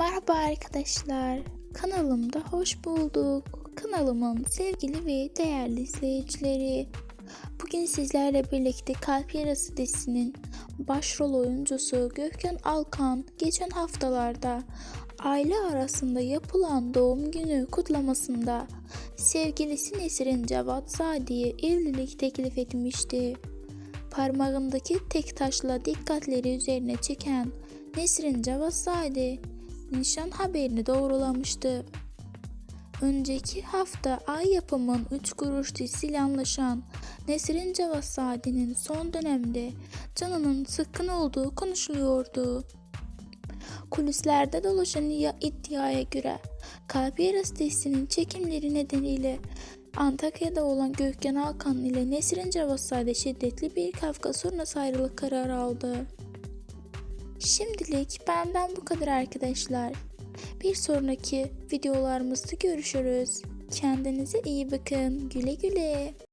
Merhaba arkadaşlar. Kanalımda hoş bulduk. Kanalımın sevgili ve değerli izleyicileri. Bugün sizlerle birlikte Kalp Yarası dizisinin başrol oyuncusu Gökhan Alkan geçen haftalarda aile arasında yapılan doğum günü kutlamasında sevgilisi Nesrin Cevat Sadi'ye evlilik teklif etmişti. Parmağındaki tek taşla dikkatleri üzerine çeken Nesrin Cavassadi nişan haberini doğrulamıştı. Önceki hafta Ay yapımın 3 kuruş dizisiyle anlaşan Nesrin Cavassadi'nin son dönemde canının sıkkın olduğu konuşuluyordu. Kulislerde dolaşan ya- iddiaya göre Kalp Yarası dizisinin çekimleri nedeniyle Antakya'da olan Gökhan Alkan ile Nesrin Cavassadi şiddetli bir kavga sonrası ayrılık kararı aldı. Şimdilik benden bu kadar arkadaşlar. Bir sonraki videolarımızda görüşürüz. Kendinize iyi bakın. Güle güle.